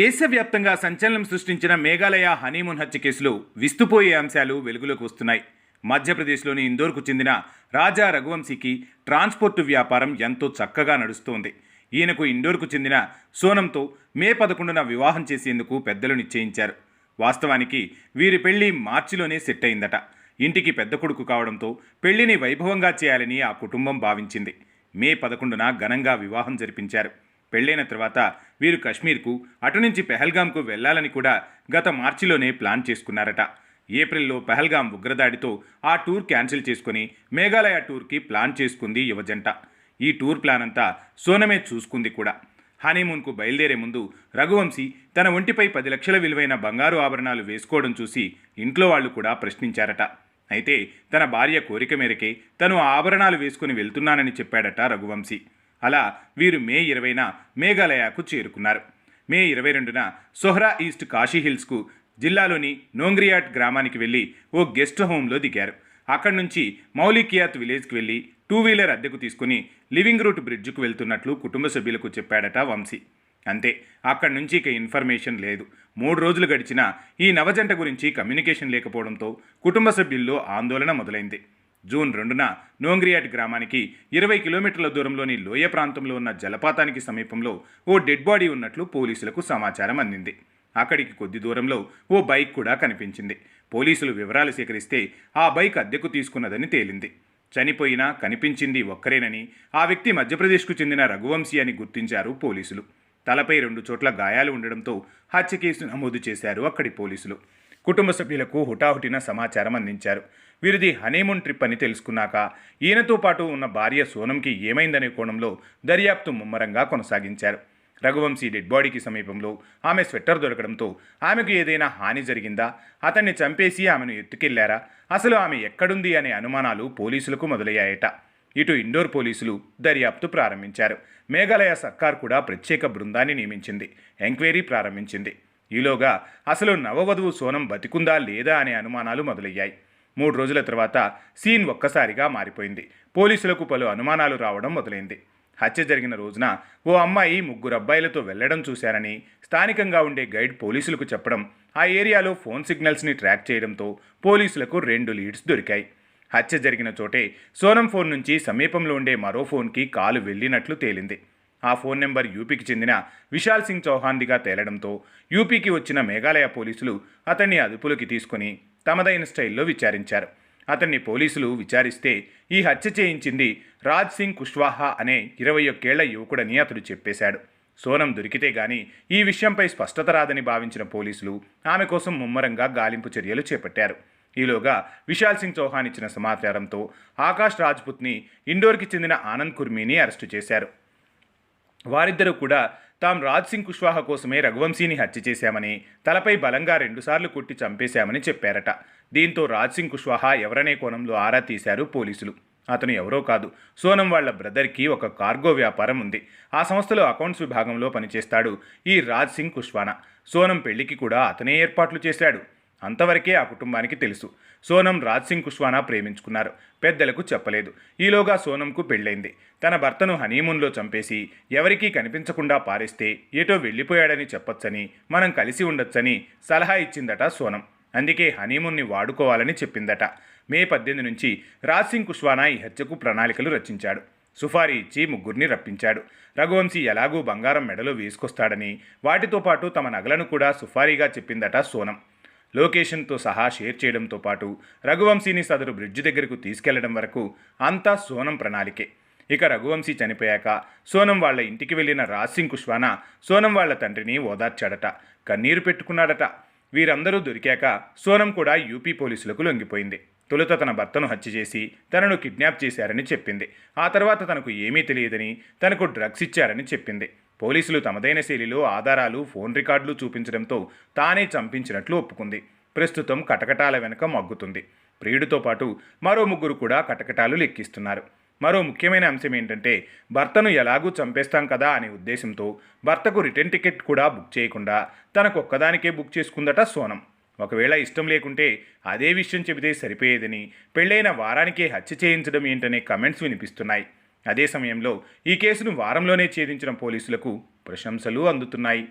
దేశవ్యాప్తంగా సంచలనం సృష్టించిన మేఘాలయ హనీమూన్ హత్య కేసులో విస్తుపోయే అంశాలు వెలుగులోకి వస్తున్నాయి. మధ్యప్రదేశ్లోని ఇందోర్కు చెందిన రాజా రఘువంశీకి ట్రాన్స్పోర్టు వ్యాపారం ఎంతో చక్కగా నడుస్తోంది. ఈయనకు ఇండోర్కు చెందిన సోనంతో మే పదకొండున వివాహం చేసేందుకు పెద్దలు నిశ్చయించారు. వాస్తవానికి వీరి పెళ్ళి మార్చిలోనే సెట్ అయిందట. ఇంటికి పెద్ద కొడుకు కావడంతో పెళ్ళిని వైభవంగా చేయాలని ఆ కుటుంబం భావించింది. మే పదకొండున ఘనంగా వివాహం జరిపించారు. పెళ్ళైన తర్వాత వీరు కశ్మీర్కు అటు నుంచి పెహల్గాంకు వెళ్ళాలని కూడా గత మార్చిలోనే ప్లాన్ చేసుకున్నారట. ఏప్రిల్లో పెహల్గాం ఉగ్రదాడితో ఆ టూర్ క్యాన్సిల్ చేసుకుని మేఘాలయ టూర్కి ప్లాన్ చేసుకుంది యువజంట ఈ టూర్ ప్లాన్ అంతా సోనమే చూసుకుంది కూడా. హనీమూన్కు బయలుదేరే ముందు రఘువంశీ తన ఒంటిపై పది లక్షల విలువైన బంగారు ఆభరణాలు వేసుకోవడం చూసి ఇంట్లో వాళ్ళు కూడా ప్రశ్నించారట. అయితే తన భార్య కోరిక మేరకే తను ఆభరణాలు వేసుకుని వెళ్తున్నానని చెప్పాడట రఘువంశీ. అలా వీరు మే ఇరవైన మేఘాలయకు చేరుకున్నారు. మే ఇరవై రెండున సొహ్రా ఈస్ట్ కాశీ హిల్స్కు జిల్లాలోని నోంగ్రియాట్ గ్రామానికి వెళ్ళి ఓ గెస్ట్ హోమ్లో దిగారు. అక్కడి నుంచి మౌలికియాత్ విలేజ్కి వెళ్ళి టూ వీలర్ అద్దెకు తీసుకుని లివింగ్ రూట్ బ్రిడ్జ్కు వెళ్తున్నట్లు కుటుంబ సభ్యులకు చెప్పాడట వంశీ. అంతే అక్కడి నుంచి ఇక ఇన్ఫర్మేషన్ లేదు. మూడు రోజులు గడిచినా ఈ నవజంట గురించి కమ్యూనికేషన్ లేకపోవడంతో కుటుంబ సభ్యుల్లో ఆందోళన మొదలైంది. జూన్ రెండున నోంగ్రియాట్ గ్రామానికి ఇరవై కిలోమీటర్ల దూరంలోని లోయ ప్రాంతంలో ఉన్న జలపాతానికి సమీపంలో ఓ డెడ్ బాడీ ఉన్నట్లు పోలీసులకు సమాచారం అందింది. అక్కడికి కొద్ది దూరంలో ఓ బైక్ కూడా కనిపించింది. పోలీసులు వివరాలు సేకరిస్తే ఆ బైక్ అద్దెకు తీసుకున్నదని తేలింది. చనిపోయినా కనిపించింది ఒక్కరేనని ఆ వ్యక్తి మధ్యప్రదేశ్కు చెందిన రఘువంశీ అని గుర్తించారు పోలీసులు. తలపై రెండు చోట్ల గాయాలు ఉండడంతో హత్య కేసు నమోదు చేశారు అక్కడి పోలీసులు. కుటుంబ సభ్యులకు హుటాహుటిన సమాచారం అందించారు. వీరిది హనీమూన్ ట్రిప్ అని తెలుసుకున్నాక ఈయనతో పాటు ఉన్న భార్య సోనంకి ఏమైందనే కోణంలో దర్యాప్తు ముమ్మరంగా కొనసాగించారు. రఘువంశీ డెడ్ బాడీకి సమీపంలో ఆమె స్వెట్టర్ దొరకడంతో ఆమెకు ఏదైనా హాని జరిగిందా? అతన్ని చంపేసి ఆమెను ఎత్తుకెళ్ళారా? అసలు ఆమె ఎక్కడుంది అనే అనుమానాలు పోలీసులకు మొదలయ్యాయట. ఇటు ఇండోర్ పోలీసులు దర్యాప్తు ప్రారంభించారు. మేఘాలయ సర్కార్ కూడా ప్రత్యేక బృందాన్ని నియమించింది. ఎంక్వైరీ ప్రారంభించింది. ఈలోగా అసలు నవవధువు సోనం బతికుందా లేదా అనే అనుమానాలు మొదలయ్యాయి. మూడు రోజుల తర్వాత సీన్ ఒక్కసారిగా మారిపోయింది. పోలీసులకు పలు అనుమానాలు రావడం మొదలైంది. హత్య జరిగిన రోజున ఓ అమ్మాయి ముగ్గురు అబ్బాయిలతో వెళ్ళడం చూశారని స్థానికంగా ఉండే గైడ్ పోలీసులకు చెప్పడం ఆ ఏరియాలో ఫోన్ సిగ్నల్స్ని ట్రాక్ చేయడంతో పోలీసులకు రెండు లీడ్స్ దొరికాయి. హత్య జరిగిన చోటే సోనం ఫోన్ నుంచి సమీపంలో ఉండే మరో ఫోన్కి కాలు వెళ్ళినట్లు తేలింది. ఆ ఫోన్ నెంబర్ యూపీకి చెందిన విశాల్ సింగ్ చౌహాన్దిగా తేలడంతో యూపీకి వచ్చిన మేఘాలయ పోలీసులు అతన్ని అదుపులోకి తీసుకుని తమదైన స్టైల్లో విచారించారు. అతన్ని పోలీసులు విచారిస్తే ఈ హత్య చేయించింది రాజ్ సింగ్ కుష్వాహా అనే ఇరవై ఒక్కేళ్ళ యువకుడని అతడు చెప్పేశాడు. సోనం దొరికితే గాని ఈ విషయంపై స్పష్టత రాదని భావించిన పోలీసులు ఆమె కోసం ముమ్మరంగా గాలింపు చర్యలు చేపట్టారు. ఈలోగా విశాల్ సింగ్ చౌహాన్ ఇచ్చిన సమాచారంతో ఆకాష్ రాజ్పుత్ని ఇండోర్కి చెందిన ఆనంద్ కుర్మీని అరెస్టు చేశారు. వారిద్దరూ కూడా తాము రాజ్ సింగ్ కుష్వాహ కోసమే రఘువంశీని హత్య చేశామని తలపై బలంగా రెండుసార్లు కొట్టి చంపేశామని చెప్పారట. దీంతో రాజ్ సింగ్ కుష్వాహ ఎవరనే కోణంలో ఆరా తీశారు పోలీసులు. అతను ఎవరో కాదు సోనం వాళ్ళ బ్రదర్కి ఒక కార్గో వ్యాపారం ఉంది. ఆ సంస్థలో అకౌంట్స్ విభాగంలో పనిచేస్తాడు ఈ రాజ్ సింగ్ కుష్వానా. సోనం పెళ్ళికి కూడా అతనే ఏర్పాట్లు చేశాడు. అంతవరకే ఆ కుటుంబానికి తెలుసు. సోనం రాజ్ సింగ్ కుష్వానా ప్రేమించుకున్నారు. పెద్దలకు చెప్పలేదు. ఈలోగా సోనంకు పెళ్ళైంది. తన భర్తను హనీమూన్లో చంపేసి ఎవరికీ కనిపించకుండా పారేస్తే ఏటో వెళ్ళిపోయాడని చెప్పొచ్చని మనం కలిసి ఉండొచ్చని సలహా ఇచ్చిందట సోనం. అందుకే హనీమూన్ని వాడుకోవాలని చెప్పిందట. మే పద్దెనిమిది నుంచి రాజ్ సింగ్ కుష్వానా ఈ హత్యకు ప్రణాళికలు రచించాడు. సుఫారీ ఇచ్చి ముగ్గురిని రప్పించాడు. రఘువంశీ ఎలాగూ బంగారం మెడలో వేసుకొస్తాడని వాటితో పాటు తమ నగలను కూడా సుఫారీగా చెప్పిందట సోనం. లొకేషన్తో సహా షేర్ చేయడంతో పాటు రఘువంశీని సదరు బ్రిడ్జ్ దగ్గరకు తీసుకెళ్ళడం వరకు అంతా సోనం ప్రణాళికే. ఇక రఘువంశీ చనిపోయాక సోనం వాళ్ళ ఇంటికి వెళ్ళిన రాజ్ సింగ్ కుష్వానా సోనం వాళ్ళ తండ్రిని ఓదార్చాడట. కన్నీరు పెట్టుకున్నాడట. వీరందరూ దొరికాక సోనం కూడా యూపీ పోలీసులకు లొంగిపోయింది. తొలుత తన భర్తను హత్య చేసి తనను కిడ్నాప్ చేశారని చెప్పింది. ఆ తర్వాత తనకు ఏమీ తెలియదని తనకు డ్రగ్స్ ఇచ్చారని చెప్పింది. పోలీసులు తమదైన శైలిలో ఆధారాలు ఫోన్ రికార్డులు చూపించడంతో తానే చంపించినట్లు ఒప్పుకుంది. ప్రస్తుతం కటకటాల వెనుక మగ్గుతుంది. ప్రియుడితో పాటు మరో ముగ్గురు కూడా కటకటాలు లెక్కిస్తున్నారు. మరో ముఖ్యమైన అంశం ఏంటంటే భర్తను ఎలాగూ చంపేస్తాం కదా అనే ఉద్దేశంతో భర్తకు రిటర్న్ టికెట్ కూడా బుక్ చేయకుండా తనకు ఒక్కదానికే బుక్ చేసుకుందట సోనం. ఒకవేళ ఇష్టం లేకుంటే అదే విషయం చెబితే సరిపోయేదని పెళ్ళైన వారానికే హత్య చేయించడం ఏంటనే కమెంట్స్ వినిపిస్తున్నాయి. అదే సమయంలో ఈ కేసును వారంలోనే ఛేదించిన పోలీసులకు ప్రశంసలు అందుతున్నాయి.